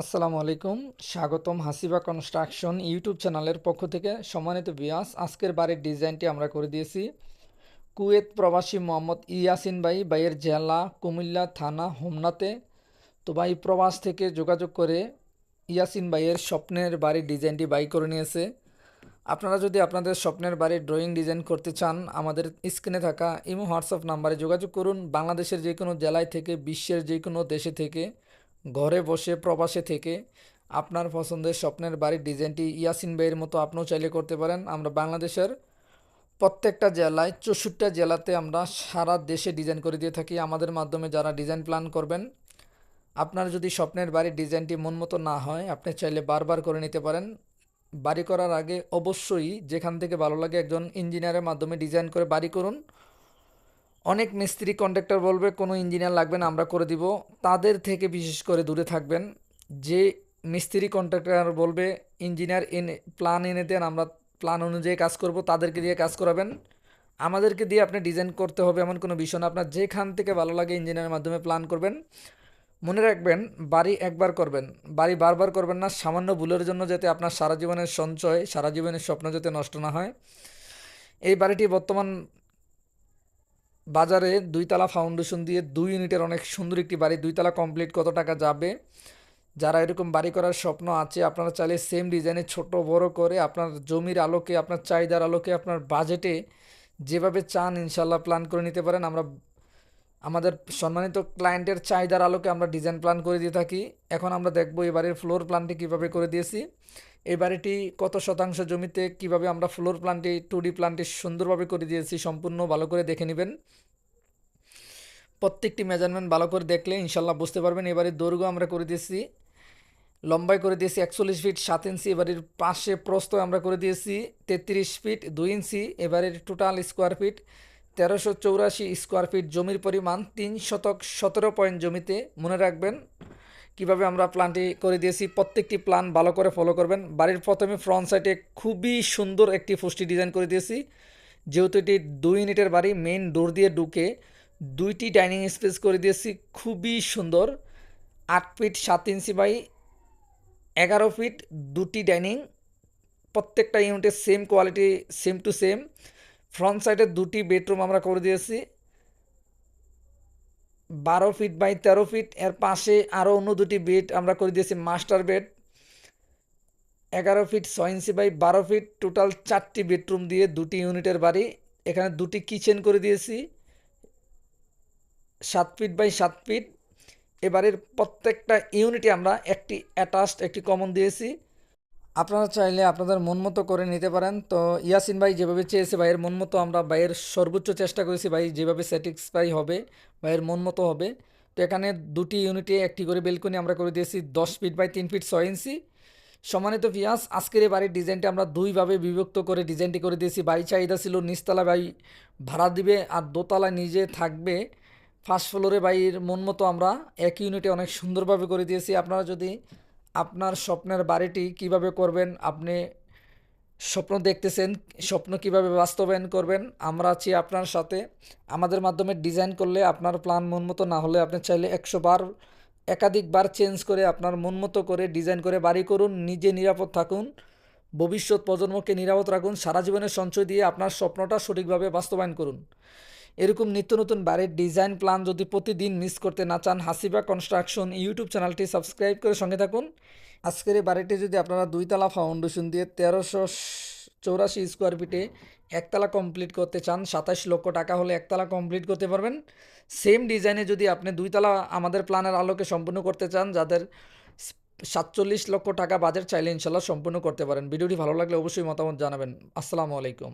আসসালামু আলাইকুম, স্বাগতম হাসিবা কনস্ট্রাকশন ইউটিউব চ্যানেলের পক্ষ থেকে। সম্মানিত বিয়াস আজকের বাড়ির ডিজাইনটি আমরা করে দিয়েছি। কুয়েত প্রবাসী মোহাম্মদ ইয়াসিন ভাই, ভাইয়ের জেলা কুমিল্লা থানা হোমনাতে। তো ভাই, প্রবাস থেকে যোগাযোগ করে ইয়াসিন ভাইয়ের স্বপ্নের বাড়ির ডিজাইনটি বাই করে নিয়েছে। আপনারা যদি আপনাদের স্বপ্নের বাড়ির ড্রয়িং ডিজাইন করতে চান, আমাদের স্ক্রিনে থাকা ইমো, হোয়াটসঅ্যাপ নাম্বারে যোগাযোগ করুন। বাংলাদেশের যে কোনো জেলায় থেকে, বিশ্বের যে কোনো দেশে থেকে ঘরে বসে প্রবাসে থেকে আপনার পছন্দের স্বপ্নের বাড়ির ডিজাইনটি ইয়াসিন ভাইয়ের মতো আপনিও চাইলে করতে পারেন। আমরা বাংলাদেশের প্রত্যেকটা জেলায় চৌষট্টা জেলাতে আমরা সারা দেশে ডিজাইন করে দিয়ে থাকি। আমাদের মাধ্যমে যারা ডিজাইন প্ল্যান করবেন, আপনার যদি স্বপ্নের বাড়ির ডিজাইনটি মন মতো না হয়, আপনি চাইলে বারবার করে নিতে পারেন। বাড়ি করার আগে অবশ্যই যেখান থেকে ভালো লাগে একজন ইঞ্জিনিয়ারের মাধ্যমে ডিজাইন করে বাড়ি করুন। অনেক মিস্ত্রি কন্ট্রাক্টর বলবে, কোনো ইঞ্জিনিয়ার লাগবে না, আমরা করে দিব। তাদের থেকে বিশেষ করে দূরে থাকবেন। যে মিস্ত্রি কন্ট্রাক্টর বলবে, ইঞ্জিনিয়ার এনে প্ল্যান এনে দেন, আমরা প্ল্যান অনুযায়ী কাজ করব, তাদেরকে দিয়ে কাজ করাবেন। আমাদেরকে দিয়ে আপনি ডিজাইন করতে হবে এমন কোনো বিষয় না। আপনার যেখান থেকে ভালো লাগে ইঞ্জিনিয়ারের মাধ্যমে প্ল্যান করবেন। মনে রাখবেন, বাড়ি একবার করবেন। বাড়ি বারবার করবেন না, সামান্য ভুলের জন্য যাতে আপনার সারা জীবনের সঞ্চয়, সারা জীবনের স্বপ্ন যাতে নষ্ট না হয়। এই বাড়িটি বর্তমান বাজারে দুইতলা ফাউন্ডেশন দিয়ে দুই ইউনিটের অনেক সুন্দর একটি বাড়ি, দুইতলা কমপ্লিট কত টাকা যাবে? যারা এরকম বাড়ি করার স্বপ্ন আছে, আপনারা চাইলে সেম ডিজাইনে ছোট, বড় করে আপনার জমির আলোকে, আপনার চাহিদার আলোকে, আপনার বাজেটে যেভাবে চান ইনশাল্লাহ প্ল্যান করে নিতে পারেন। আমরা আমাদের সম্মানিত ক্লায়েন্টের চাহিদার আলোকে আমরা ডিজাইন প্ল্যান করে দিয়ে থাকি। এখন আমরা দেখব এই বাড়ির ফ্লোর প্ল্যানটি কীভাবে করে দিয়েছি। এই বাড়িটি কত শতাংশ জমিতে, কীভাবে আমরা ফ্লোর প্ল্যানটি টু ডি প্ল্যানটি সুন্দরভাবে করে দিয়েছি, সম্পূর্ণ ভালো করে দেখে নেবেন। প্রত্যেকটি মেজারমেন্ট ভালো করে দেখলে ইনশাল্লাহ বুঝতে পারবেন এবারে দৈর্ঘ্য আমরা করে দিয়েছি। লম্বাই করে দিয়েছি একচল্লিশ ফিট সাত ইঞ্চি এবারের পাশে প্রস্ত আমরা করে দিয়েছি তেত্রিশ ফিট দুই ইঞ্চি এবারের টোটাল স্কোয়ার ফিট তেরোশো চৌরাশি স্কোয়ার ফিট জমির পরিমাণ তিন শতক সতেরো পয়েন্ট জমিতে। মনে রাখবেন কীভাবে আমরা প্ল্যানটি করে দিয়েছি, প্রত্যেকটি প্ল্যান ভালো করে ফলো করবেন। বাড়ির প্রথমে ফ্রন্ট সাইডে খুবই সুন্দর একটি ফুষ্টি ডিজাইন করে দিয়েছি। যেহেতু এটি দুই ইউনিটের বাড়ি মেইন ডোর দিয়ে ঢুকে দুইটি ডাইনিং স্পেস করে দিয়েছি, খুবই সুন্দর। আট ফিট সাত ইঞ্চি বাই এগারো ফিট দুটি ডাইনিং প্রত্যেকটা ইউনিটের same quality same to same front সাইডে দুটি বেডরুম আমরা করে দিয়েছি। বারো ফিট বাই তেরো ফিট, এর পাশে আরও অন্য দুটি বেড আমরা করে দিয়েছি, মাস্টার বেড। এগারো ফিট ছয় ইঞ্চি বাই বারো ফিট, টোটাল চারটি বেডরুম দিয়ে দুটি ইউনিটের বাড়ি। এখানে দুটি কিচেন করে দিয়েছি, সাত ফিট বাই সাত ফিট। এবারের প্রত্যেকটা ইউনিটে আমরা একটি অ্যাটাচড, একটি কমন দিয়েছি। আপনারা চাইলে আপনাদের মন মতো করে নিতে পারেন। তো ইয়াসিন ভাই যেভাবে চেয়েছে ভাইয়ের মন মতো আমরা ভাইয়ের সর্বোচ্চ চেষ্টা করেছি ভাই যেভাবে স্যাটিসফাই হবে, ভাইয়ের মন মতো হবে। তো এখানে দুটি ইউনিটে একটি করে বেলকনি আমরা করে দিয়েছি, দশ ফিট বাই তিন ফিট ছয় ইঞ্চি। সম্মানিত পিয়াস আজকের এই বাড়ির ডিজাইনটি আমরা দুইভাবে বিভক্ত করে ডিজাইনটি করে দিয়েছি। বাড়ি চাহিদা ছিল নিচতলা বাড়ি ভাড়া দিবে আর দোতলা নিজে থাকবে। ফার্স্ট ফ্লোরে বাড়ির মন মতো আমরা এক ইউনিটে অনেক সুন্দরভাবে করে দিয়েছি। আপনারা যদি আপনার স্বপ্নের বাড়িটি কীভাবে করবেন? আপনি স্বপ্ন দেখতেছেন, স্বপ্ন কীভাবে বাস্তবায়ন করবেন? আমরা আছি আপনার সাথে। আমাদের মাধ্যমে ডিজাইন করলে আপনার প্ল্যান মন মতো না হলে আপনি চাইলে একশো বার একাধিকবার চেঞ্জ করে আপনার মন মতো করে ডিজাইন করে বাড়ি করুন, নিজে নিরাপদ থাকুন, ভবিষ্যৎ প্রজন্মকে নিরাপদ রাখুন, সারা জীবনের সঞ্চয় দিয়ে আপনার স্বপ্নটা সঠিকভাবে বাস্তবায়ন করুন। এরকম নিত্য নতুন বাড়ির ডিজাইন প্ল্যান যদি প্রতিদিন মিস করতে না চান, হাসিবা কনস্ট্রাকশন ইউটিউব চ্যানেলটি সাবস্ক্রাইব করে সঙ্গে থাকুন। আজকের এই বাড়িটি যদি আপনারা দুইতলা ফাউন্ডেশন দিয়ে তেরোশো চৌরাশি স্কোয়ার ফিটে একতলা কমপ্লিট করতে চান, সাতাশ লক্ষ টাকা হলে একতলা কমপ্লিট করতে পারবেন। সেম ডিজাইনে যদি আপনি দুইতলা আমাদের প্ল্যানের আলোকে সম্পূর্ণ করতে চান, যাদের সাতচল্লিশ লক্ষ টাকা বাজেট চাইলে ইনশাল্লাহ সম্পূর্ণ করতে পারেন। ভিডিওটি ভালো লাগলে অবশ্যই মতামত জানাবেন। আসসালামু আলাইকুম।